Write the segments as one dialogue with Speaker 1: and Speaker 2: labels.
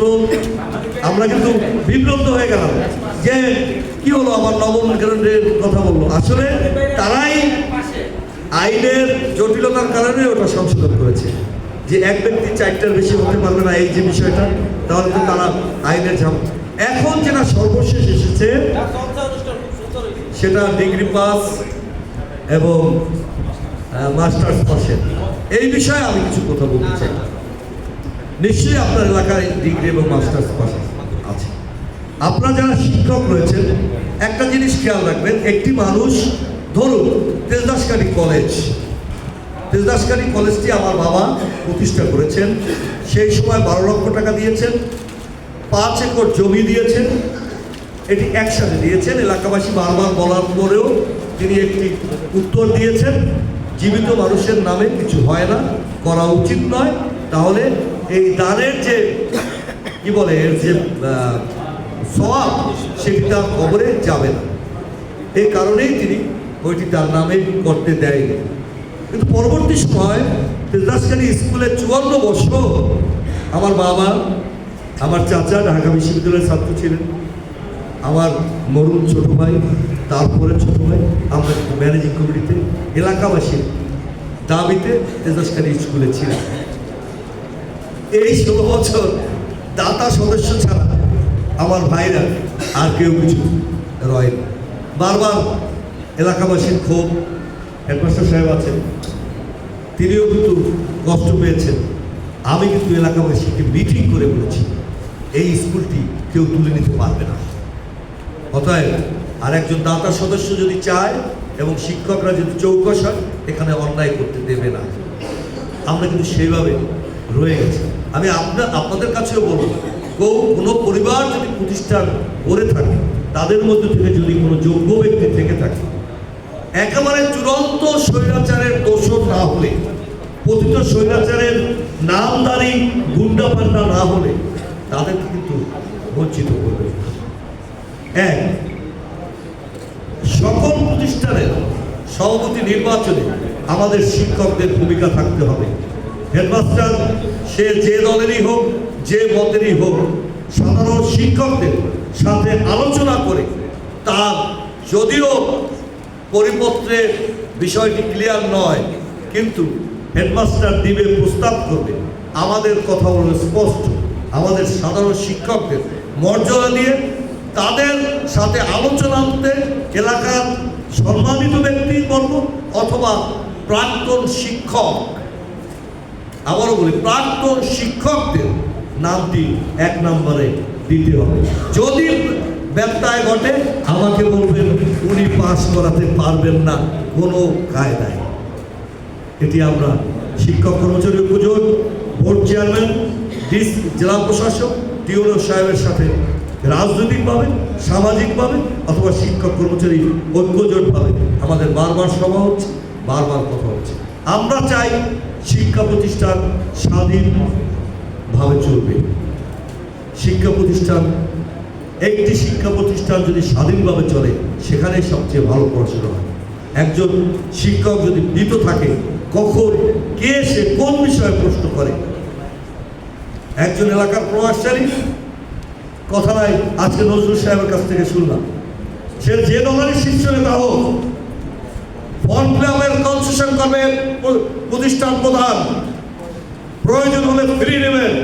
Speaker 1: প্রশ্ন আমরা কিন্তু বিভ্রান্ত হয়ে গেলাম। যে কি হলো আমার নবম গ্রেডের কথা বলল? আসলে তারাই আইনের জটিলতার কারণে ওটা সংশোধন করেছে। যে এক ব্যক্তি চারটার বেশি হতে পারবে না এই যে বিষয়টা, তাহলে তো তারা আইনের ঝাম। এখন যেটা সর্বশেষ এসেছে, সেটা ডিগ্রি পাস এবং মাস্টার্স পাসের। এই বিষয়ে আমি কিছু কথা বলতে চাই। নিশ্চয়ই আপনার এলাকায় ডিগ্রি এবং মাস্টার্স পাস আছে। আপনারা যারা শিক্ষক রয়েছেন, একটা জিনিস খেয়াল রাখবেন, একটি মানুষ, ধরুন তেজদাসকারী কলেজ। তেজদাসকারী কলেজটি আমার বাবা প্রতিষ্ঠা করেছেন, সেই সময় বারো লক্ষ টাকা দিয়েছেন, পাঁচ একর জমি দিয়েছেন, এটি একসাথে দিয়েছেন, এলাকাবাসী বারবার বলার পরেও তিনি একটি উত্তর দিয়েছেন, জীবিত মানুষের নামে কিছু হয় না, করা উচিত নয়, তাহলে এই দানের যে, কি বলে, এর যে সব সেটি তার খবরে যাবে না। এই কারণেই তিনি বইটি তার নামে করতে দেয়নি। কিন্তু পরবর্তী সময় তেজদাসকারী স্কুলে চুয়ান্ন বছর আমার বাবা, আমার চাচা ঢাকা বিশ্ববিদ্যালয়ের ছাত্র ছিলেন, আমার মরুণ ছোট ভাই, তারপরে ছোট ভাই আমরা ম্যানেজিং কমিটিতে এলাকাবাসীর দাবিতে তেজস্কারী স্কুলে ছিলেন। এই ষোলো বছর দাতা সদস্য ছাড়া আমার ভাইরা আর কেউ কিছু রয়নি বারবার এলাকাবাসীর ক্ষোভ, হেডমাস্টার সাহেব আছেন, তিনিও কিন্তু কষ্ট পেয়েছেন। আমি কিন্তু এলাকাবাসীকে মিটিং করে বলেছি, এই স্কুলটি কেউ তুলে নিতে পারবে না। অতএব আর একজন দাতা সদস্য যদি চায় এবং শিক্ষকরা যদি চৌকস হয়, এখানে অন্যায় করতে দেবে না। আমরা কিন্তু সেইভাবে রয়ে গেছি। আমি আপনার, আপনাদের কাছেও বলব, কেউ কোনো পরিবার যদি প্রতিষ্ঠান করে থাকে, তাদের মধ্যে থেকে যদি কোনো যোগ্য ব্যক্তি থেকে থাকে, একেবারে চূড়ান্ত স্বৈরাচারের দোষর না হলে, পতিত স্বৈরাচারের নামদারি গুন্ডা পান্ডা না হলে, তাদেরকে কিন্তু বঞ্চিত করবে এক, সকল প্রতিষ্ঠানের সভাপতি নির্বাচনে আমাদের শিক্ষকদের ভূমিকা থাকতে হবে। হেডমাস্টার, সে যে দলেরই হোক, যে মতেরই হোক, সাধারণ শিক্ষকদের সাথে আলোচনা করে তার যদিও পরিপত্রে বিষয়টি ক্লিয়ার নয়, কিন্তু হেডমাস্টার দিবে প্রস্তাব করবে। আমাদের কথা হলো স্পষ্ট। আমাদের সাধারণ শিক্ষকদের মর্যাদা দিয়ে তাদের সাথে আলোচনা আনতে এলাকার সম্মানিত ব্যক্তি বলব অথবা প্রাক্তন শিক্ষক আবারও বলি প্রাক্তন শিক্ষকদের নামটি এক নম্বরে দিতে হবে। যদি ব্যত্যয় ঘটে, আমাকে বলবেন, উনি পাস করাতে পারবেন না, কোনো কায়দায়। এটি আমরা শিক্ষক কর্মচারী উপযোগ বোর্ড চেয়ারম্যান জেলা প্রশাসক, টিউনো সাহেবের সাথে রাজনৈতিকভাবে সামাজিকভাবে অথবা শিক্ষক কর্মচারী ঐক্যজোটভাবে আমাদের বারবার সভা হচ্ছে, বারবার কথা হচ্ছে। আমরা চাই শিক্ষা প্রতিষ্ঠান স্বাধীনভাবে চলবে। শিক্ষা প্রতিষ্ঠান, একটি শিক্ষা প্রতিষ্ঠান যদি স্বাধীনভাবে চলে সেখানে সবচেয়ে ভালো পড়াশোনা হয়। একজন শিক্ষক যদি মৃত থাকে, কখন, কে, সে কোন বিষয়ে প্রশ্ন করে? একজন এলাকার প্রভাবশালী? কথা নাই, আজকে নজরুল সাহেবের কাছ থেকে শুনলাম। সে যে দলের শীর্ষ নেতা হোক ক্লাবের কনসেশন করবে প্রতিষ্ঠান প্রধান। প্রয়োজন হলে ফ্রি নেবেন।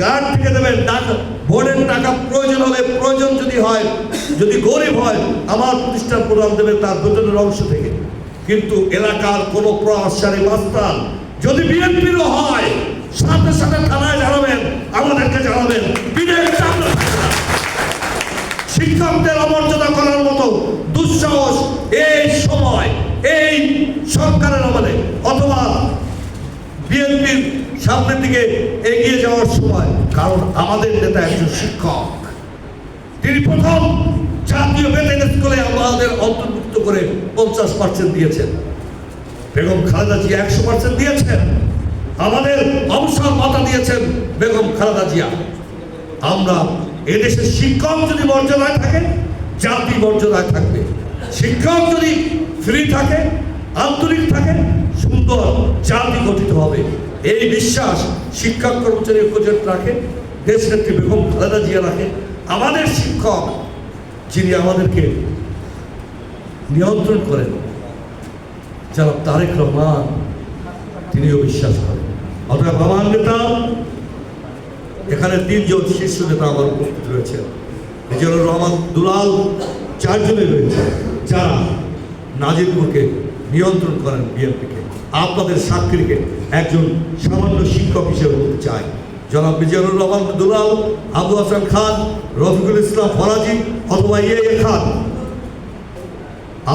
Speaker 1: গার্ড থেকে দেবেন টাকা, বোর্ডের টাকা প্রয়োজন হলে প্রয়োজন যদি হয়, যদি গরিব হয়, আমার প্রতিষ্ঠান প্রদান দেবে তার বেতনের অংশ থেকে। কিন্তু এলাকার কোনো প্রভাবশালী মাস্টার যদি বিএনপিরও হয়, সাথে সাথে থানায় জানাবেন আমাদেরকে জানাবেন বিনয়ের চাপ রাখবেন না। শিক্ষকদের অমর্যাদা করার মতো দুঃসাহস এই সময় এই সরকারের আমলে অথবা বিএনপির সামনের দিকে এগিয়ে যাওয়ার সময়, কারণ আমাদের নেতা একজন শিক্ষক। তিনি প্রথম জাতীয় বেতন স্কুলে আমাদের অন্তর্ভুক্ত করে পঞ্চাশ পার্সেন্ট দিয়েছেন। বেগম খালেদা জিয়া একশো পার্সেন্ট দিয়েছেন। আমাদের অবসর ভাতা দিয়েছেন বেগম খালেদা জিয়া। আমরা এদেশের শিক্ষক যদি মর্যাদায় থাকে, জাতি মর্যাদায় থাকবে। শিক্ষক যদি ফ্রি থাকে, আন্তরিক থাকে, সুন্দর জাতি গঠিত এই বিশ্বাস শিক্ষক কর্মচারী ঐক্যজোট রাখে, দেশ নেত্রী বেগম খালেদা জিয়া রাখে, আমাদের শিক্ষক যিনি আমাদেরকে নিয়ন্ত্রণ করেন যারা তারেক রহমান, তিনিও বিশ্বাস করেন। অর্থাৎ আমার নেতা, এখানে তিনজন শীর্ষ নেতা আমার উপস্থিত রয়েছে। মিজানুর রহমান দুলাল চারজনে রয়েছে। যারা নাজিরপুরকে নিয়ন্ত্রণ করেন বিএনপিকে। আপনাদের সাক্ষীকে একজন সামান্য শিক্ষক হিসেবে বলতে চাই জনাব মিজানুর রহমান দুলাল, আবু হাসান খান, রফিকুল ইসলাম ফরাজি অথবা ইয়ে খান।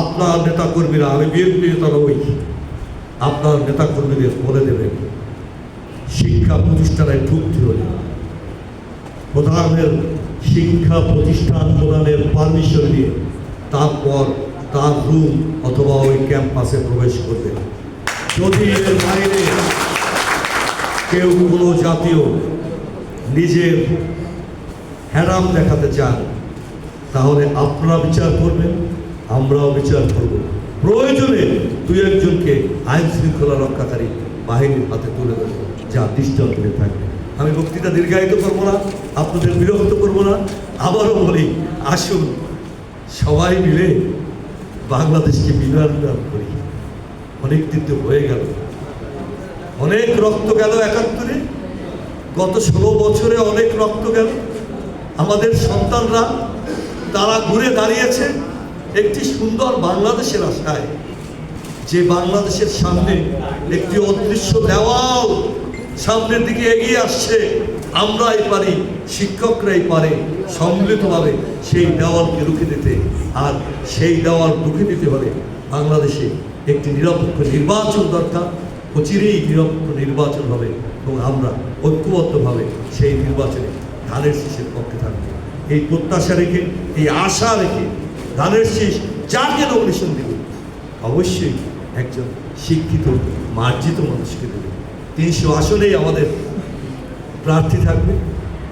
Speaker 1: আপনার নেতা কর্মীরা আমি বিএনপি নেতা নই, আপনার নেতা কর্মীদের বলে দেবেন, শিক্ষা প্রতিষ্ঠানে ঢুকতে হলে। প্রধানের শিক্ষা প্রতিষ্ঠান প্রদানের পারমিশন নিয়ে তারপর তার রুম অথবা ওই ক্যাম্পাসে প্রবেশ করবে। যদি এর বাইরে কেউ কোনো জাতীয় নিজের হ্যারাম দেখাতে চান, তাহলে আপনারা বিচার করবেন, আমরাও বিচার করব। প্রয়োজনে দুই একজনকে আইন শৃঙ্খলা রক্ষাকারী বাহিনীর হাতে তুলে দেবো, যা দৃষ্টান্ত থাকবে। আমি বক্তৃতা দীর্ঘায়িত করব না, আপনাদের বিরক্ত করব না, আবারও বলি, আসুন, সবাই মিলে বাংলাদেশকে বিনিয়োগ করি। অনেক দিন তো হয়ে গেল। অনেক রক্ত গেল একাত্তরে। গত ষোলো বছরে অনেক রক্ত গেল। আমাদের সন্তানরা তারা ঘুরে দাঁড়িয়েছে একটি সুন্দর বাংলাদেশের আশায়। যে বাংলাদেশের সামনে একটি অদৃশ্য দেওয়াল সামনের দিকে এগিয়ে আসছে। আমরাই পারি, শিক্ষকরাই পারে, সম্মিলিতভাবে সেই দেওয়ালকে রুখে দিতে। আর সেই দেওয়াল রুখে দিতে হলে বাংলাদেশে একটি নিরপেক্ষ নির্বাচন দরকার অচিরেই নিরপেক্ষ নির্বাচন হবে এবং আমরা ঐক্যবদ্ধভাবে সেই নির্বাচনে ধানের শীষের পক্ষে থাকব। এই প্রত্যাশা রেখে, এই আশা রেখে ধানের শীষ যাকে নমিনেশন দেবে, অবশ্যই একজন শিক্ষিত, মার্জিত মানুষকে দেবে। তিনশো আসনেই আমাদের প্রার্থী থাকবে,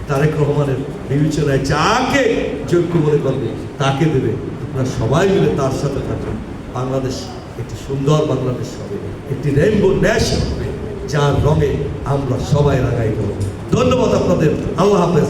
Speaker 1: তারেক রহমানের বিবেচনায় যাকে যোগ্য মনে করবে, তাকে দেবে। আপনারা সবাই মিলে তার সাথে থাকবেন বাংলাদেশ একটি সুন্দর বাংলাদেশ হবে, একটি রেইনবো ন্যাশ হবে, যার রঙে আমরা সবাই রাগাই করব। ধন্যবাদ আপনাদের। আল্লাহ হাফেজ।